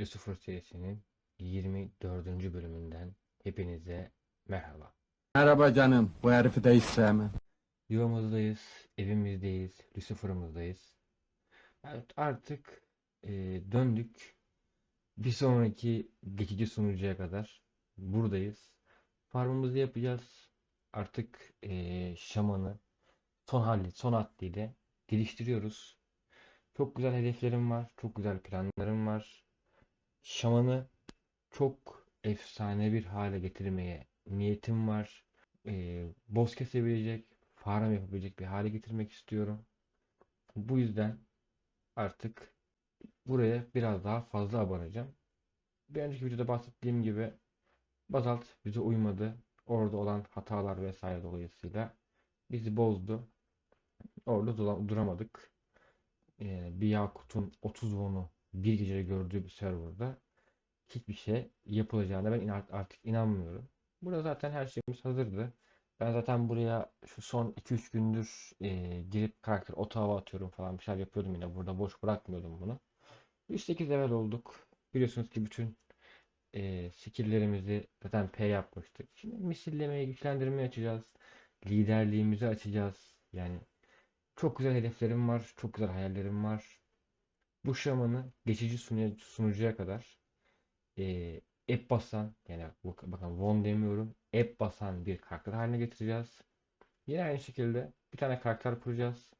Lucifer serisinin 24. bölümünden hepinize merhaba. Merhaba canım. Bu herifi de hiç sevmem. Yuvamızdayız, evimizdeyiz, Lucifer'ımızdayız. Evet, artık e, döndük. Bir sonraki geçici sunucuya kadar buradayız. Farmımızı yapacağız. Artık e, şamanı son hali, son haddıyla geliştiriyoruz. Çok güzel hedeflerim var, çok güzel planlarım var. Şamanı çok efsane bir hale getirmeye niyetim var. Ee, boss kesebilecek, farm yapabilecek bir hale getirmek istiyorum. Bu yüzden artık buraya biraz daha fazla abanacağım. Bir önceki videoda bahsettiğim gibi Bazalt bize uymadı. Orada olan hatalar vesaire dolayısıyla bizi bozdu. Orada dura- duramadık. Ee, bir Yakut'un 30 won'u bir gecede gördüğü bir serverda hiçbir şey yapılacağına ben artık inanmıyorum. Burada zaten her şeyimiz hazırdı. Ben zaten buraya şu son 2-3 gündür e, girip karakter otağa atıyorum falan bir şeyler yapıyordum yine. Burada boş bırakmıyordum bunu. 108 level olduk. Biliyorsunuz ki bütün e, skill'lerimizi zaten P yapmıştık. Şimdi misillemeyi, güçlendirmeyi açacağız. Liderliğimizi açacağız. Yani çok güzel hedeflerim var. Çok güzel hayallerim var. Bu şamanı geçici sunucuya kadar e, app basan yani bak- bakın Von demiyorum app basan bir karakter haline getireceğiz. Yine aynı şekilde bir tane karakter kuracağız.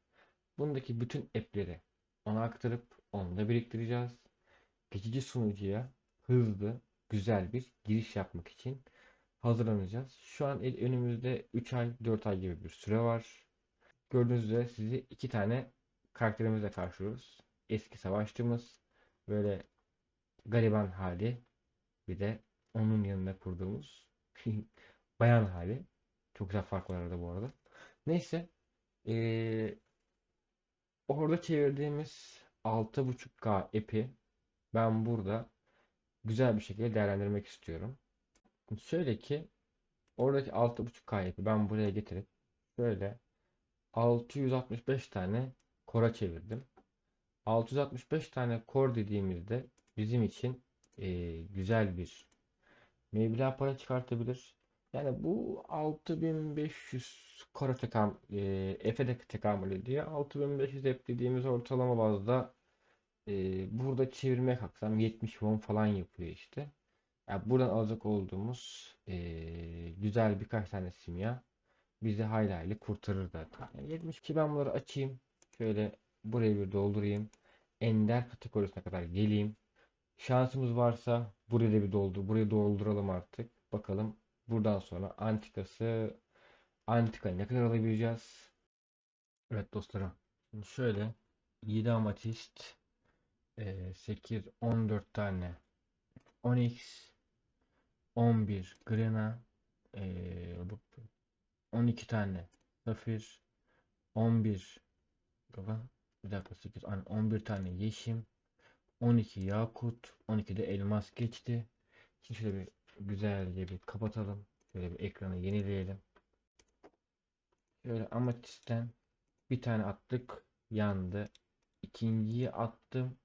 Bundaki bütün app'leri ona aktarıp onu da biriktireceğiz. Geçici sunucuya hızlı, güzel bir giriş yapmak için hazırlanacağız. Şu an önümüzde 3 ay, 4 ay gibi bir süre var. Gördüğünüz üzere sizi iki tane karakterimizle karşılıyoruz. Eski savaşçımız, böyle gariban hali, bir de onun yanında kurduğumuz bayan hali. Çok güzel fark var arada bu arada. Neyse. eee, orada çevirdiğimiz 6.5K app'i ben burada güzel bir şekilde değerlendirmek istiyorum. Şöyle ki oradaki 6.5K app'i ben buraya getirip şöyle 665 tane kora çevirdim. 665 tane core dediğimizde bizim için e, güzel bir meblağ para çıkartabilir. Yani bu 6500 core tekam, e, de tekamül ediyor. 6500 F dediğimiz ortalama bazda e, burada çevirmeye kalksam 70 won falan yapıyor işte. Yani buradan alacak olduğumuz e, güzel birkaç tane simya bizi hayli hayli kurtarır zaten. Yani 72 ben bunları açayım. Şöyle buraya bir doldurayım. Ender kategorisine kadar geleyim. Şansımız varsa buraya da bir doldur. Burayı dolduralım artık. Bakalım buradan sonra antikası antika ne kadar alabileceğiz? Evet dostlarım. Şimdi şöyle 7 amatist e, 8 14 tane onyx 11 grena e, bu- 12 tane safir 11 Baba, bir dakika 8 hani 11 tane yeşim 12 yakut 12 de elmas geçti. Şimdi şöyle bir güzelce bir kapatalım. Şöyle bir ekranı yenileyelim. Şöyle amatisten bir tane attık yandı. İkinciyi attım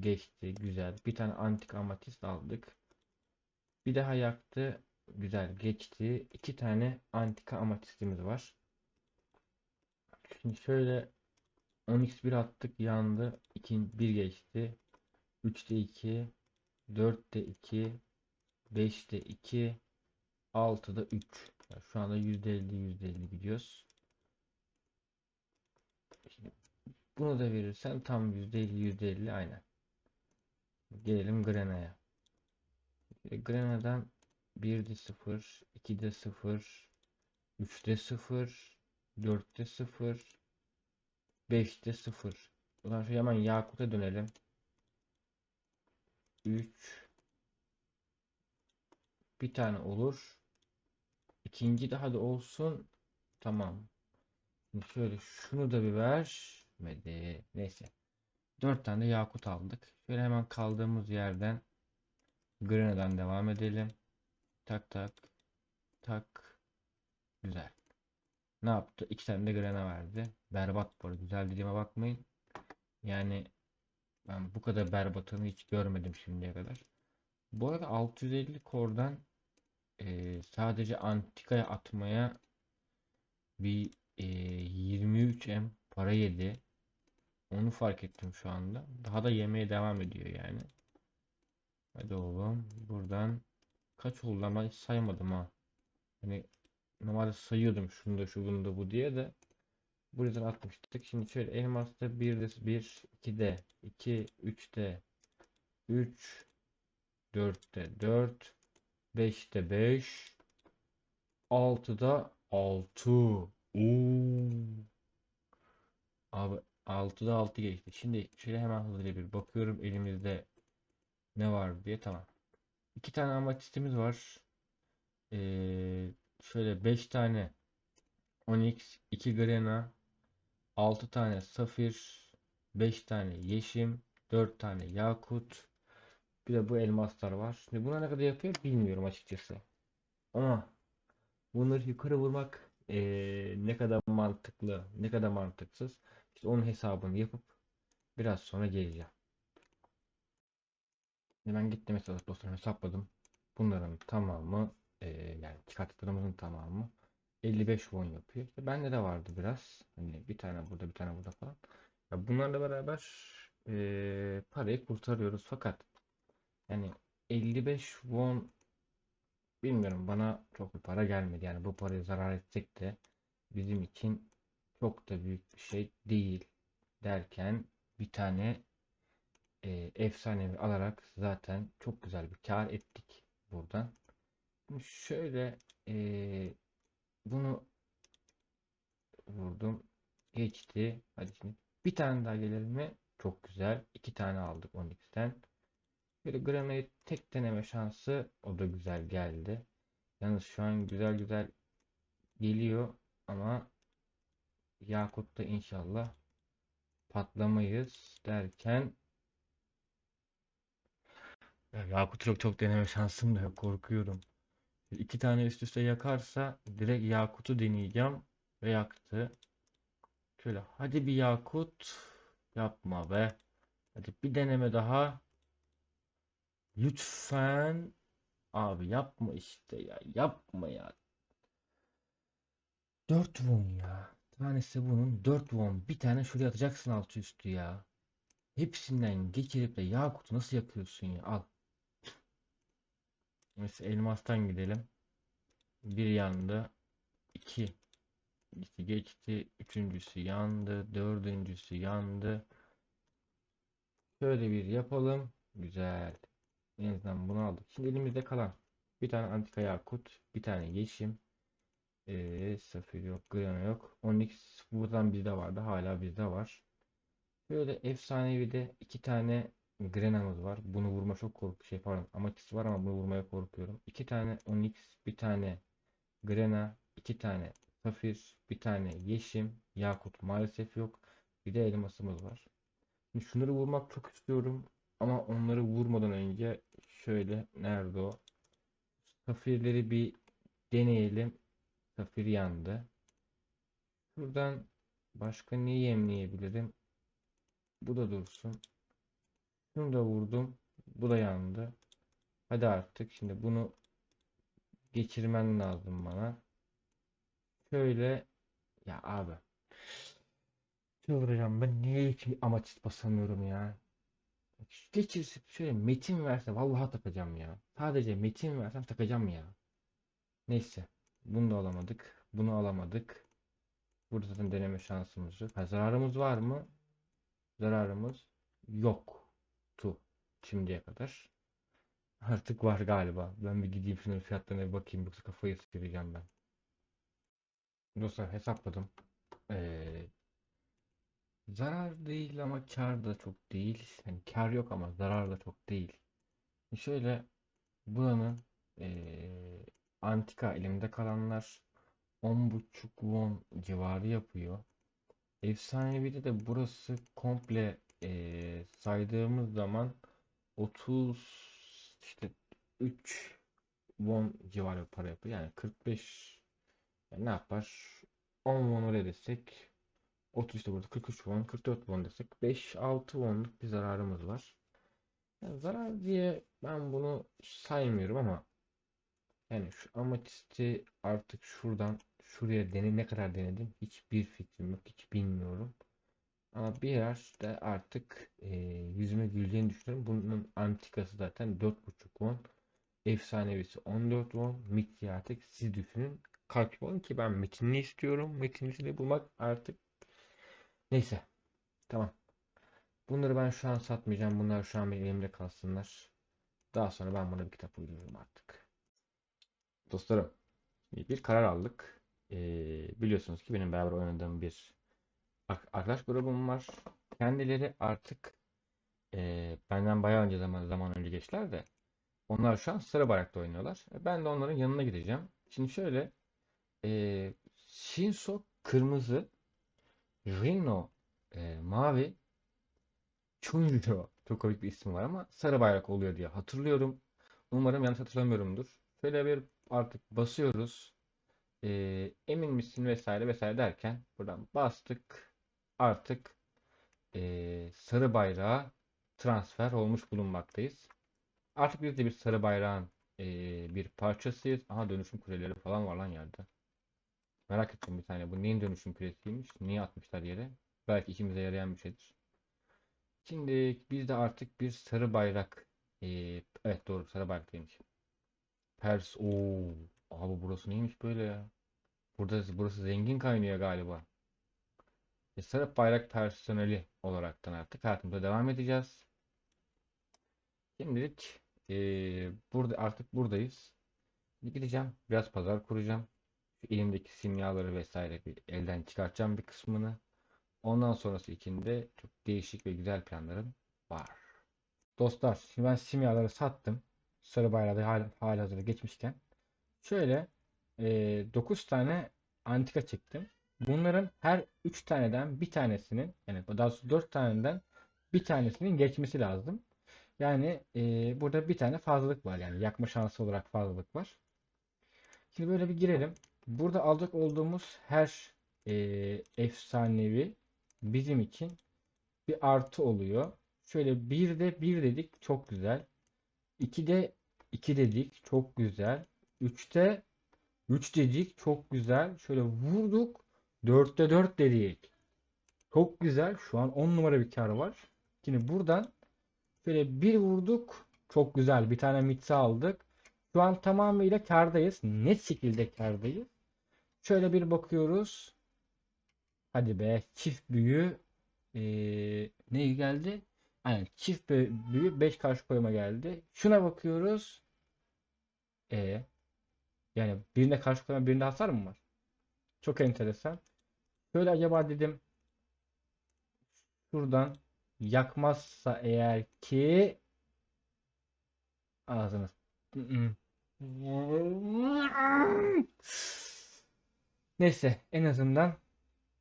geçti güzel. Bir tane antik amatist aldık. Bir daha yaktı güzel geçti. İki tane antika amatistimiz var. Şimdi şöyle 10x1 attık yandı. 2 1 geçti. 3'te 2, 4'te 2, 5'te 2, 6'da 3. Yani şu anda %50 %50 gidiyoruz. Şimdi bunu da verirsen tam %50 %50 aynen. Gelelim Grena'ya. Grena'dan 1'de 0, 2'de 0, 3'te 0, 4'te 0, 5'te 0. Ulan şu hemen Yakut'a dönelim. 3 bir tane olur. İkinci daha da olsun. Tamam. Şimdi şöyle şunu da bir vermedi. Neyse. 4 tane de yakut aldık. Şöyle hemen kaldığımız yerden Grena'dan devam edelim. Tak tak tak. Güzel. Ne yaptı? İki tane de Grena verdi. Berbat bu arada. Güzel dediğime bakmayın. Yani Ben bu kadar berbatını hiç görmedim şimdiye kadar. Bu arada 650 kordan e, sadece antikaya atmaya bir e, 23M para yedi. Onu fark ettim şu anda. Daha da yemeye devam ediyor yani. Hadi oğlum. Buradan kaç oldu? Ben hiç saymadım ha. Hani normalde sayıyordum şunu da şu bunu da bu diye de buradan atmıştık. Şimdi şöyle elmasta 1'de 1, 2'de 2, 3'te 3, 4'te 4, 5'te 5, 6'da 6. Oo. Abi 6'da 6 geçti. Şimdi şöyle hemen hızlıca bir bakıyorum elimizde ne var diye. Tamam. İki tane amatistimiz var. Ee, şöyle 5 tane Onyx, 2 Grena, 6 tane Safir, 5 tane Yeşim, 4 tane Yakut. Bir de bu elmaslar var. Şimdi buna ne kadar yapıyor bilmiyorum açıkçası. Ama bunları yukarı vurmak ee, ne kadar mantıklı, ne kadar mantıksız. İşte onun hesabını yapıp biraz sonra geleceğim. Şimdi ben gittim mesela dostlarımı hesapladım. Bunların tamamı e, yani çıkarttıklarımızın tamamı 55 won yapıyor. İşte bende de vardı biraz. Hani bir tane burada bir tane burada falan. Ya bunlarla beraber e, parayı kurtarıyoruz fakat yani 55 won bilmiyorum bana çok bir para gelmedi. Yani bu parayı zarar etsek de bizim için çok da büyük bir şey değil derken bir tane e, efsanevi alarak zaten çok güzel bir kar ettik buradan. Şöyle e, bunu vurdum. Geçti. Hadi şimdi bir tane daha gelelim mi? Çok güzel. İki tane aldık 12'den. Böyle Grana'yı tek deneme şansı o da güzel geldi. Yalnız şu an güzel güzel geliyor ama Yakut'ta inşallah patlamayız derken ya Yakut'u çok çok deneme şansım da yok korkuyorum. İki tane üst üste yakarsa direkt Yakut'u deneyeceğim ve yaktı. Şöyle hadi bir Yakut yapma be. Hadi bir deneme daha. Lütfen abi yapma işte ya yapma ya. 4 won ya. Tanesi bunun 4 won. Bir tane şuraya atacaksın altı üstü ya. Hepsinden geçirip de Yakut'u nasıl yakıyorsun ya? Al. Mesela elmastan gidelim. Bir yandı. iki İkisi geçti. Üçüncüsü yandı. Dördüncüsü yandı. Şöyle bir yapalım. Güzel. En azından bunu aldık. Şimdi elimizde kalan bir tane antika yakut, bir tane yeşim, ee, safir yok, grana yok. Onyx buradan bizde vardı. Hala bizde var. Böyle efsanevi de iki tane Grena'mız var. Bunu vurma çok korku şey pardon. Amatist var ama bunu vurmaya korkuyorum. İki tane Onyx, bir tane Grena, iki tane Safir, bir tane Yeşim, Yakut maalesef yok. Bir de elmasımız var. Şimdi şunları vurmak çok istiyorum. Ama onları vurmadan önce şöyle nerede o? Safirleri bir deneyelim. Safir yandı. Buradan başka ne yemleyebilirim? Bu da dursun. Şunu da vurdum. Bu da yandı. Hadi artık. Şimdi bunu geçirmen lazım bana. Şöyle ya abi. Çıldıracağım ben niye hiç amaç basamıyorum ya. Geçirse şöyle metin verse vallahi takacağım ya. Sadece metin versem takacağım ya. Neyse. Bunu da alamadık. Bunu alamadık. Burada zaten deneme şansımız yok. Ha, zararımız var mı? Zararımız yok. Tu. Şimdiye kadar. Artık var galiba. Ben bir gideyim şunun fiyatlarına bir bakayım. Yoksa kafayı sıyıracağım ben. Dostlar hesapladım. Ee, zarar değil ama kar da çok değil. Yani kar yok ama zarar da çok değil. Şöyle buranın ee, antika elimde kalanlar 10.5 won civarı yapıyor. Efsanevi'de de burası komple ee, saydığımız zaman 30 işte 3 won civarı para yapıyor. Yani 45 yani ne yapar? 10 won oraya desek 30 işte burada 43 won, 44 won desek 5-6 wonluk bir zararımız var. Yani zarar diye ben bunu saymıyorum ama yani şu amatisti artık şuradan şuraya dene ne kadar denedim hiçbir fikrim yok hiç bilmiyorum. Ama bir yerde artık e, yüzüme güleceğini düşünüyorum. Bunun antikası zaten 4.5 won. Efsanevisi 14 won. Mitsi artık siz düşünün. Kaç won ki ben metinini istiyorum. Metinini bulmak artık neyse. Tamam. Bunları ben şu an satmayacağım. Bunlar şu an benim elimde kalsınlar. Daha sonra ben buna bir kitap uydururum artık. Dostlarım, bir karar aldık. Ee, biliyorsunuz ki benim beraber oynadığım bir arkadaş grubum var. Kendileri artık e, benden bayağı önce zaman zaman önce geçtiler de onlar şu an sarı bayrakta oynuyorlar. E, Ben de onların yanına gideceğim. Şimdi şöyle e, Shinso kırmızı, Rino e, mavi, Chunjo çok komik bir ismi var ama sarı bayrak oluyor diye hatırlıyorum. Umarım yanlış hatırlamıyorumdur. Şöyle bir artık basıyoruz. Ee, emin misin vesaire vesaire derken buradan bastık. Artık ee, sarı bayrağa transfer olmuş bulunmaktayız. Artık biz de bir sarı bayrağın ee, bir parçasıyız. Aha dönüşüm kuleleri falan var lan yerde. Merak ettim bir tane. Bu neyin dönüşüm kulesiymiş? Niye atmışlar yere? Belki işimize yarayan bir şeydir. Şimdi biz de artık bir sarı bayrak. ee, evet doğru sarı bayraktaymış. Pers. Oo. Abi burası neymiş böyle ya? Burada burası zengin kaynıyor galiba. E, sarı bayrak personeli olaraktan artık hayatımıza devam edeceğiz. Şimdilik e, burada artık buradayız. Gideceğim. Biraz pazar kuracağım. Şu elimdeki simyaları vesaire bir elden çıkartacağım bir kısmını. Ondan sonrası için de çok değişik ve güzel planlarım var. Dostlar, şimdi ben simyaları sattım. Sarı bayrağı hal, halihazırda geçmişken. Şöyle e, 9 tane antika çektim. Bunların her 3 taneden bir tanesinin yani daha doğrusu 4 taneden bir tanesinin geçmesi lazım. Yani e, burada bir tane fazlalık var yani yakma şansı olarak fazlalık var. Şimdi böyle bir girelim. Burada alacak olduğumuz her e, efsanevi bizim için bir artı oluyor. Şöyle bir de bir dedik çok güzel. 2'de 2 dedik çok güzel. 3'te 3 dedik çok güzel. Şöyle vurduk 4'te 4 dedik. Çok güzel. Şu an 10 numara bir kar var. Şimdi buradan şöyle bir vurduk. Çok güzel. Bir tane mitsi aldık. Şu an tamamıyla kardayız. Net şekilde kardayız. Şöyle bir bakıyoruz. Hadi be çift büyü ee, ne geldi? Aynen çift büyü 5 karşı koyma geldi. Şuna bakıyoruz. E yani birine karşı koyma birinde hasar mı var? Çok enteresan. Şöyle acaba dedim şuradan yakmazsa eğer ki ağzını Neyse en azından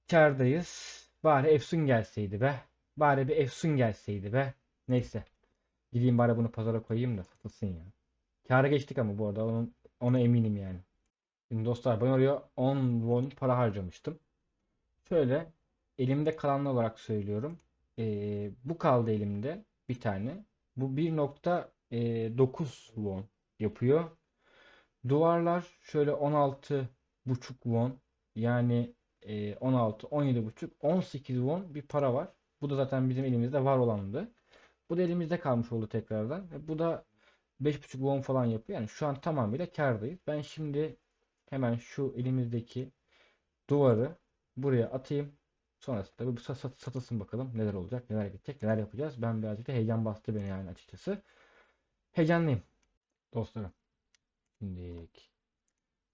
kârdayız. Bari Efsun gelseydi be. Bari bir Efsun gelseydi be. Neyse. Gideyim bari bunu pazara koyayım da satılsın ya. Kâra geçtik ama bu arada onun, ona eminim yani. Şimdi dostlar ben oraya 10 won para harcamıştım. Şöyle elimde kalanlar olarak söylüyorum. Ee, bu kaldı elimde bir tane. Bu 1.9 won yapıyor. Duvarlar şöyle 16 buçuk won yani e, 16, 17 buçuk, 18 won bir para var. Bu da zaten bizim elimizde var olandı. Bu da elimizde kalmış oldu tekrardan. E, Bu da 5,5 won falan yapıyor. Yani şu an tamamıyla kârdayız. Ben şimdi hemen şu elimizdeki duvarı buraya atayım. Sonrasında bu sat- sat- satılsın bakalım neler olacak, neler gidecek, neler yapacağız. Ben birazcık da heyecan bastı beni yani açıkçası. Heyecanlıyım. Dostlarım. Şimdi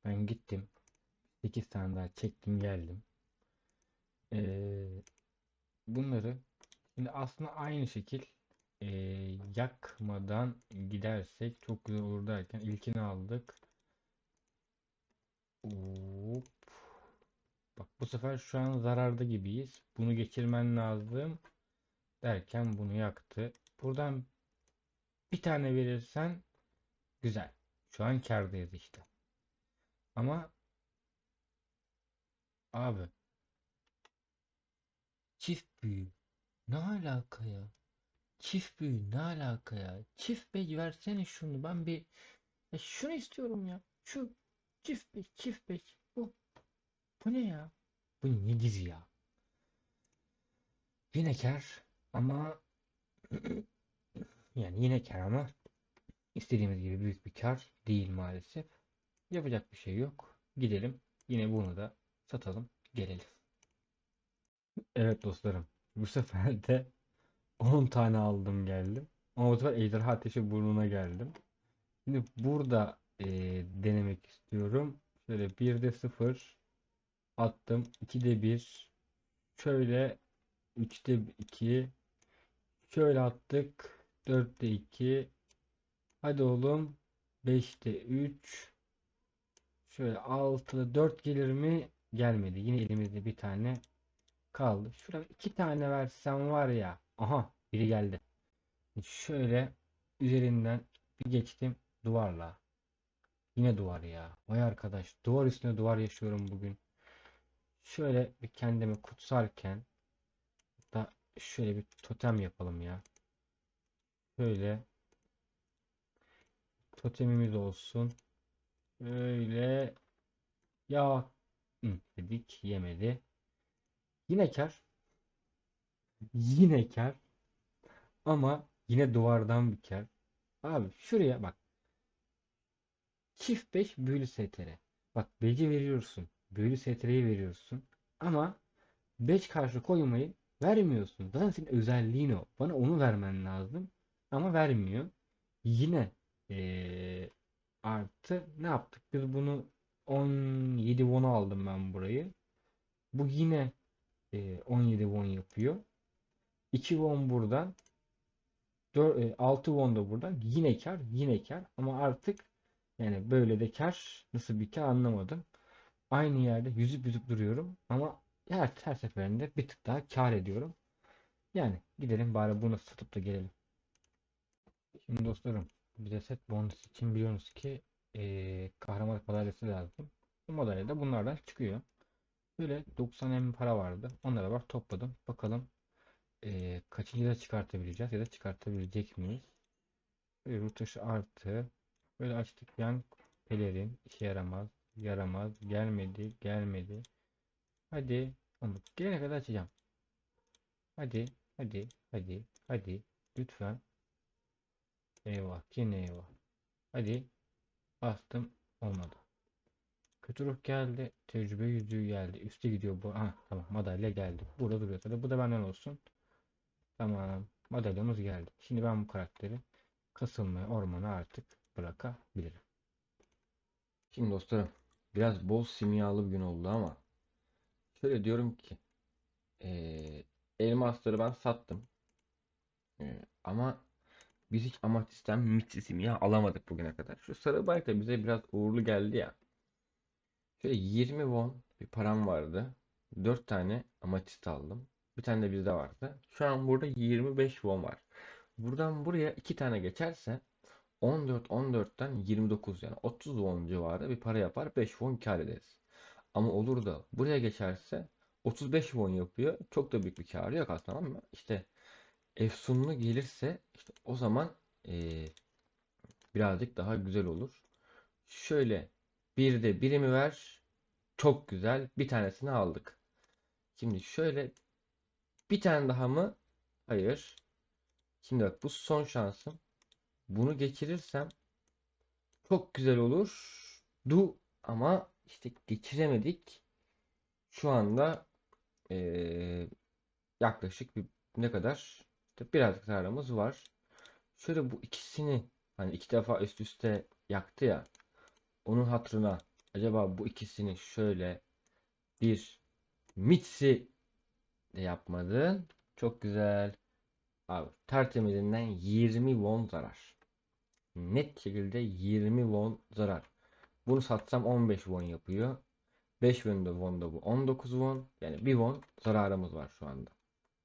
ben gittim. 8 tane daha çektim geldim. Ee, bunları şimdi aslında aynı şekil ee, yakmadan gidersek çok güzel olur derken ilkini aldık. Hop. Bak bu sefer şu an zararda gibiyiz. Bunu geçirmen lazım derken bunu yaktı. Buradan bir tane verirsen güzel. Şu an kârdayız işte. Ama abi büyü. Ne alaka ya? Çift büyü ne alaka ya? Çift beş versene şunu. Ben bir ya şunu istiyorum ya. Şu çift beş, çift beş. Bu. Bu ne ya? Bu nedir ya? Yine kar ama yani yine kar ama istediğimiz gibi büyük bir kar değil maalesef. Yapacak bir şey yok. Gidelim. Yine bunu da satalım. Gelelim. Evet dostlarım. Bu sefer de 10 tane aldım geldim. Ama bu sefer ejderha ateşi burnuna geldim. Şimdi burada eee, denemek istiyorum. Şöyle 1'de 0 attım. 2'de 1 şöyle 3'te 2 şöyle attık. 4'te 2 hadi oğlum 5'te 3 şöyle 6'da 4 gelir mi? Gelmedi. Yine elimizde bir tane kaldı. Şuraya iki tane versem var ya. Aha biri geldi. Şöyle üzerinden bir geçtim duvarla. Yine duvar ya. Vay arkadaş. Duvar üstüne duvar yaşıyorum bugün. Şöyle bir kendimi kutsarken da şöyle bir totem yapalım ya. Şöyle totemimiz olsun. Böyle ya dedik yemedi. Yine kar. Yine kar. Ama yine duvardan bir kar. Abi şuraya bak. Çift 5 büyülü STR. Bak beci veriyorsun. Büyülü STR'yi veriyorsun. Ama 5 karşı koymayı vermiyorsun. Zaten senin özelliğin o. Bana onu vermen lazım. Ama vermiyor. Yine eee, artı ne yaptık? Biz bunu 17 won aldım ben burayı. Bu yine eee, 17 won yapıyor. 2 won buradan. 4, 6 won da buradan. Yine kar, yine kar. Ama artık yani böyle de kar nasıl bir kar anlamadım. Aynı yerde yüzüp yüzüp duruyorum ama her, her seferinde bir tık daha kar ediyorum. Yani gidelim bari bunu satıp da gelelim. Şimdi dostlarım bize set bonus için biliyorsunuz ki eee kahraman madalyası lazım. Bu madalya da bunlardan çıkıyor. Böyle 90 M para vardı. Onlara var topladım. Bakalım eee kaçıncı da çıkartabileceğiz ya da çıkartabilecek miyiz? Böyle rutuş artı. Böyle açtık yan pelerin işe yaramaz. Yaramaz. Gelmedi. Gelmedi. Hadi. Ama gelene kadar açacağım. Hadi. Hadi. Hadi. Hadi. Lütfen. Eyvah. Yine eyvah. Hadi. Bastım. Olmadı. Kötü ruh geldi. Tecrübe yüzüğü geldi. Üste gidiyor bu. Ha tamam. Madalya geldi. Burada duruyor. Tabii bu da benden olsun. Tamam. Madalyamız geldi. Şimdi ben bu karakteri kasılmaya ormana artık bırakabilirim. Şimdi dostlarım biraz bol simyalı bir gün oldu ama şöyle diyorum ki eee elmasları ben sattım. Eee, ama biz hiç amatisten mitsi simya alamadık bugüne kadar. Şu sarı bayrak da bize biraz uğurlu geldi ya. Şöyle 20 won bir param vardı. 4 tane amatist aldım. Bir tane de bizde vardı. Şu an burada 25 won var. Buradan buraya 2 tane geçerse 14 14'ten 29 yani 30 won civarı bir para yapar. 5 won kar ederiz. Ama olur da buraya geçerse 35 won yapıyor. Çok da büyük bir karı yok aslında ama işte efsunlu gelirse işte o zaman eee, birazcık daha güzel olur. Şöyle bir de birimi ver. Çok güzel. Bir tanesini aldık. Şimdi şöyle bir tane daha mı? Hayır. Şimdi bak bu son şansım. Bunu geçirirsem çok güzel olur. Du ama işte geçiremedik. Şu anda eee, yaklaşık bir ne kadar? İşte birazcık zararımız var. Şöyle bu ikisini hani iki defa üst üste yaktı ya. Onun hatırına acaba bu ikisini şöyle bir mitsi de yapmadın. Çok güzel. Abi tertemizinden 20 won zarar. Net şekilde 20 won zarar. Bunu satsam 15 won yapıyor. 5 won da won da bu 19 won. Yani 1 won zararımız var şu anda.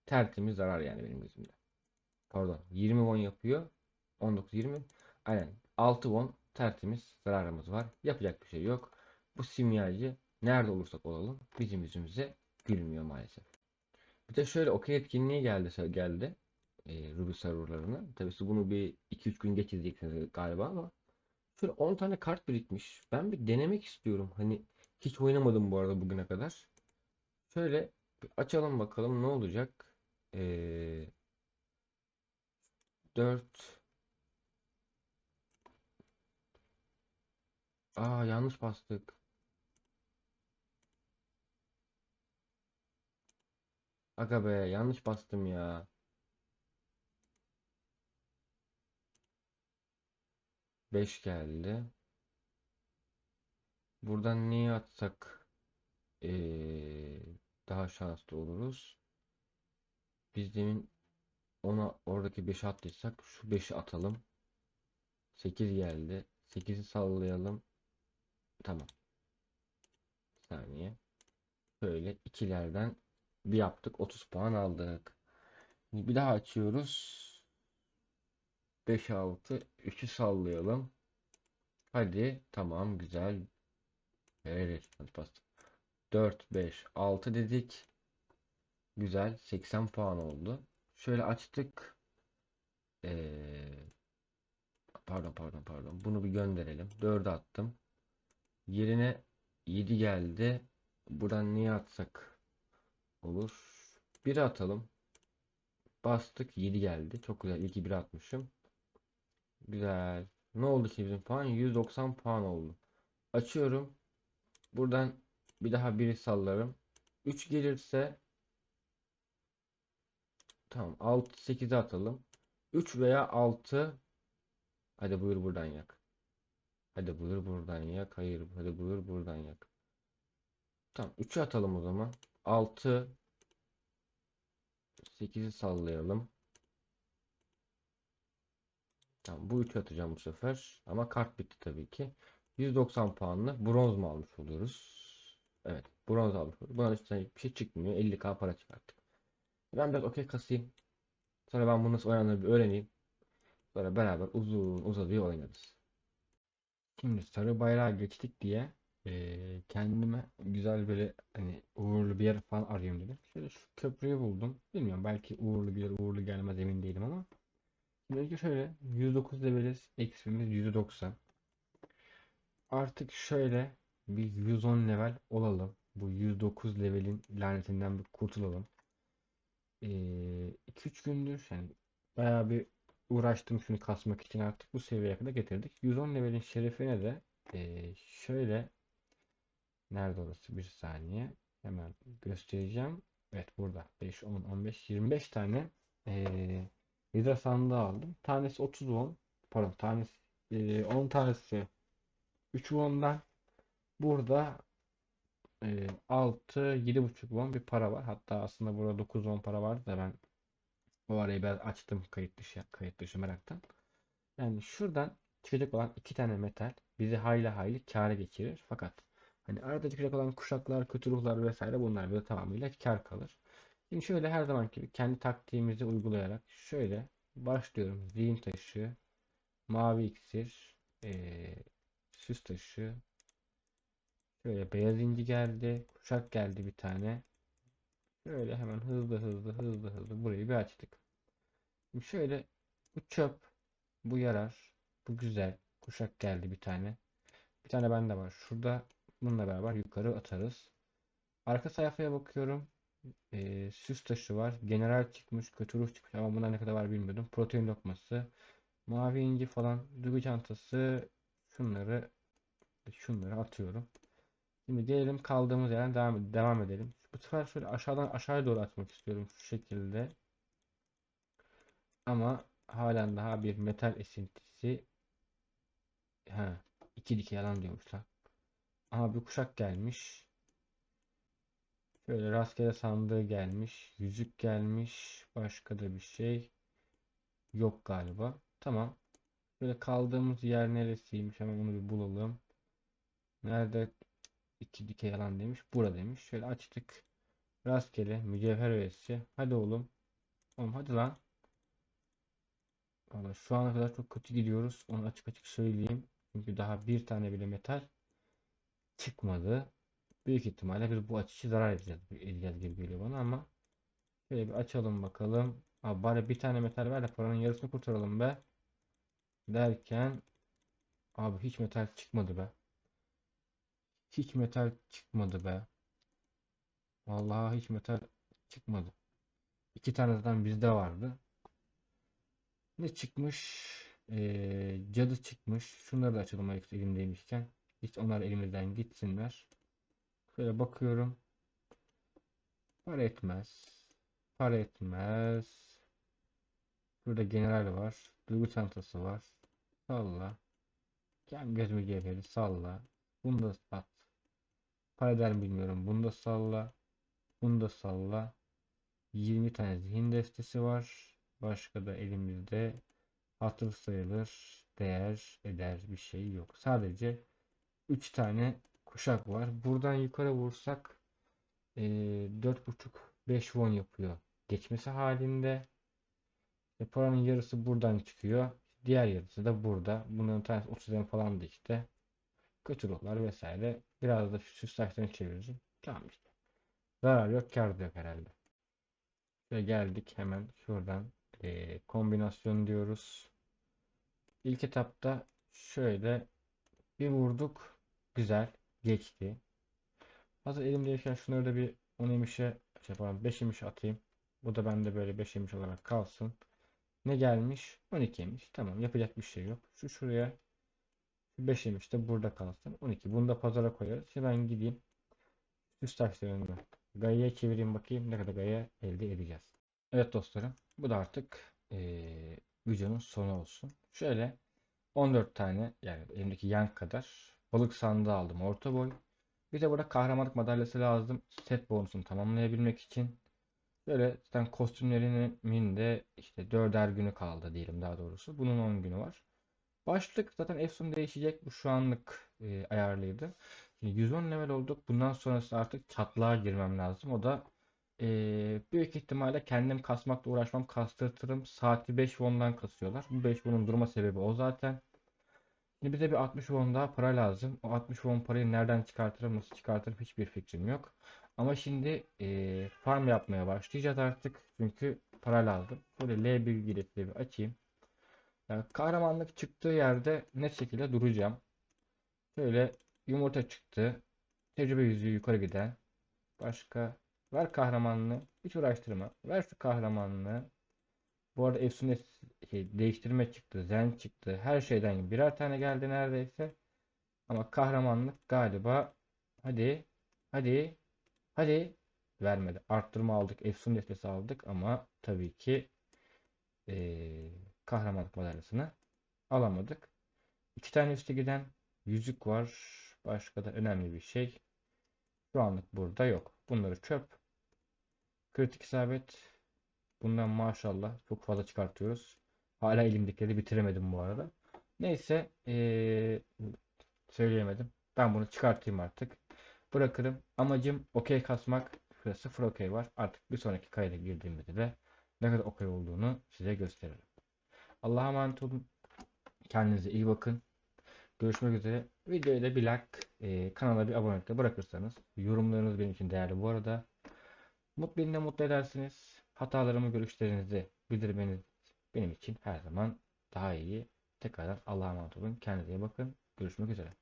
Tertemiz zarar yani benim gözümde. Pardon 20 won yapıyor. 19 20. Aynen 6 won tertemiz zararımız var. Yapacak bir şey yok. Bu simyacı nerede olursak olalım bizim yüzümüze gülmüyor maalesef. Bir de şöyle okey etkinliği geldi geldi. E, Ruby serverlarına. Tabii siz bunu bir 2-3 gün geç izleyeceksiniz galiba ama şöyle 10 tane kart birikmiş. Ben bir denemek istiyorum. Hani hiç oynamadım bu arada bugüne kadar. Şöyle bir açalım bakalım ne olacak. Ee, 4 Aa yanlış bastık. Aga be yanlış bastım ya. 5 geldi. Buradan neyi atsak ee, daha şanslı oluruz. Biz demin ona oradaki 5'i attıysak şu 5'i atalım. 8 geldi. 8'i sallayalım. Tamam. Bir saniye. Şöyle ikilerden bir yaptık. 30 puan aldık. Bir daha açıyoruz. 5 6 3'ü sallayalım. Hadi tamam güzel. Evet, hadi bastım. 4 5 6 dedik. Güzel 80 puan oldu. Şöyle açtık. Ee, pardon pardon pardon. Bunu bir gönderelim. 4'e attım. Yerine 7 geldi. Buradan niye atsak olur? 1'e atalım. Bastık 7 geldi. Çok güzel. İlk 1 atmışım. Güzel. Ne oldu şimdi bizim puan? 190 puan oldu. Açıyorum. Buradan bir daha biri sallarım. 3 gelirse tamam 6 8'e atalım. 3 veya 6 Hadi buyur buradan yak. Hadi buyur buradan yak. Hayır, hadi buyur buradan yak. Tamam, 3'ü atalım o zaman. 6 8'i sallayalım. Tamam, bu 3'ü atacağım bu sefer. Ama kart bitti tabii ki. 190 puanlı bronz mu almış oluyoruz? Evet, bronz almış oluyoruz. Bundan üstüne bir şey çıkmıyor. 50k para çıkarttık. Ben biraz okey kasayım. Sonra ben bunu nasıl oynanır bir öğreneyim. Sonra beraber uzun uzadıya oynarız. Şimdi sarı bayrağı geçtik diye eee, kendime güzel böyle hani uğurlu bir yer falan arıyorum dedim. Şöyle şu köprüyü buldum. Bilmiyorum belki uğurlu bir yer uğurlu gelmez emin değilim ama. Önce şöyle 109 leveliz. Eksimiz 190. Artık şöyle bir 110 level olalım. Bu 109 levelin lanetinden bir kurtulalım. 2-3 gündür yani bayağı bir uğraştım şunu kasmak için artık bu seviyeye kadar getirdik. 110 levelin şerefine de eee, şöyle nerede orası bir saniye hemen göstereceğim. Evet burada 5, 10, 15, 25 tane eee hidra sandığı aldım. Tanesi 30 won pardon tanesi eee, 10 tanesi 3 won'dan burada eee 6 7,5 won bir para var. Hatta aslında burada 9 won para vardı da ben o arayı ben açtım kayıt dışı kayıt dışı meraktan. Yani şuradan çıkacak olan iki tane metal bizi hayli hayli kâra geçirir. Fakat hani arada çıkacak olan kuşaklar, kötü ruhlar vesaire bunlar bize tamamıyla kâr kalır. Şimdi şöyle her zaman gibi kendi taktiğimizi uygulayarak şöyle başlıyorum. Zihin taşı, mavi iksir, eee, süs taşı, şöyle beyaz inci geldi, kuşak geldi bir tane. Şöyle hemen hızlı hızlı hızlı hızlı burayı bir açtık. Şimdi şöyle bu çöp, bu yarar, bu güzel. Kuşak geldi bir tane. Bir tane bende var. Şurada bununla beraber yukarı atarız. Arka sayfaya bakıyorum. Ee, süs taşı var. General çıkmış, kötü ruh çıkmış ama bunlar ne kadar var bilmiyordum. Protein lokması, mavi inci falan, duygu çantası. Şunları şunları atıyorum. Şimdi gelelim kaldığımız yerden devam, devam edelim. Bu sefer şöyle aşağıdan aşağıya doğru atmak istiyorum şu şekilde. Ama halen daha bir metal esintisi. Ha, iki dike yalan diyormuşlar. Aha bir kuşak gelmiş. Şöyle rastgele sandığı gelmiş. Yüzük gelmiş. Başka da bir şey yok galiba. Tamam. Böyle kaldığımız yer neresiymiş? Hemen onu bir bulalım. Nerede iki dike yalan demiş. Buradaymış. Şöyle açtık. Rastgele mücevher öğesi. Hadi oğlum. Oğlum hadi lan. Valla şu ana kadar çok kötü gidiyoruz. Onu açık açık söyleyeyim. Çünkü daha bir tane bile metal çıkmadı. Büyük ihtimalle biz bu açışı zarar edeceğiz, edeceğiz gibi geliyor bana ama Şöyle bir açalım bakalım. Abi bari bir tane metal ver de paranın yarısını kurtaralım be. Derken abi hiç metal çıkmadı be. Hiç metal çıkmadı be. Vallahi hiç metal çıkmadı. İki tane zaten bizde vardı. Ne çıkmış? Ee, cadı çıkmış. Şunları da açalım elimdeymişken. Hiç onlar elimizden gitsinler. Şöyle bakıyorum. Para etmez. Para etmez. Burada general var. Duygu çantası var. Salla. Gel gözümü gevheri salla. Bunu da at. Para eder mi bilmiyorum. Bunu da salla. Bunu da salla. 20 tane zihin destesi var. Başka da elimizde hatır sayılır değer eder bir şey yok. Sadece 3 tane kuşak var. Buradan yukarı vursak eee 4.5-5 won yapıyor. Geçmesi halinde e, paranın yarısı buradan çıkıyor. Diğer yarısı da burada. Bunların tanesi 30 lira falan da işte. Kötü ruhlar vesaire. Biraz da süs saçlarını çeviririm. Tamam işte. Zarar yok, kar da yok herhalde. Ve geldik hemen şuradan eee, kombinasyon diyoruz. İlk etapta şöyle bir vurduk. Güzel. Geçti. Hazır elimdeyken şunları da bir 10 emişe şey yapalım 5 emiş atayım. Bu da bende böyle 5 emiş olarak kalsın. Ne gelmiş? 12 emiş. Tamam yapacak bir şey yok. Şu şuraya 5 emiş de burada kalsın. 12. Bunu da pazara koyarız. Şimdi ben gideyim. Üst taşlarını Gaia'ya çevireyim bakayım ne kadar Gaia elde edeceğiz. Evet dostlarım. Bu da artık eee videonun sonu olsun. Şöyle 14 tane yani elimdeki yan kadar balık sandığı aldım orta boy. Bir de burada kahramanlık madalyası lazım. Set bonusunu tamamlayabilmek için. Böyle zaten kostümlerimin de işte dörder günü kaldı diyelim daha doğrusu. Bunun 10 günü var. Başlık zaten Efsun değişecek. Bu şu anlık e, ayarlıydı. Şimdi 110 level olduk. Bundan sonrası artık çatlağa girmem lazım. O da e, büyük ihtimalle kendim kasmakla uğraşmam. Kastırtırım. Saati 5 won'dan kasıyorlar. Bu 5 won'un durma sebebi o zaten. Şimdi bize bir 60 won daha para lazım. O 60 won parayı nereden çıkartırım, nasıl çıkartırım hiçbir fikrim yok. Ama şimdi e, farm yapmaya başlayacağız artık. Çünkü para lazım. Böyle L1 bilgileri bir açayım. Yani kahramanlık çıktığı yerde net şekilde duracağım. Şöyle yumurta çıktı. Tecrübe yüzüğü yukarı giden. Başka. Ver kahramanlığı. Hiç uğraştırma. Ver şu kahramanlığı. Bu arada Efsunes şey, değiştirme çıktı. Zen çıktı. Her şeyden birer tane geldi neredeyse. Ama kahramanlık galiba hadi hadi hadi vermedi. Arttırma aldık. Efsun destesi aldık ama tabii ki eee, kahramanlık madalyasını alamadık. İki tane üste giden yüzük var. Başka da önemli bir şey. Şu anlık burada yok. Bunları çöp. Kritik isabet. Bundan maşallah çok fazla çıkartıyoruz. Hala elimdekileri bitiremedim bu arada. Neyse eee, söyleyemedim. Ben bunu çıkartayım artık. Bırakırım. Amacım okey kasmak. Şurada sıfır okey var. Artık bir sonraki kayda girdiğimizde de ne kadar okey olduğunu size gösteririm. Allah'a emanet olun. Kendinize iyi bakın. Görüşmek üzere. Videoya da bir like, eee, kanala bir abonelik bırakırsanız yorumlarınız benim için değerli bu arada. Mutlu mutlu edersiniz. Hatalarımı, görüşlerinizi bildirmeniz benim için her zaman daha iyi. Tekrardan Allah'a emanet olun. Kendinize bakın. Görüşmek üzere.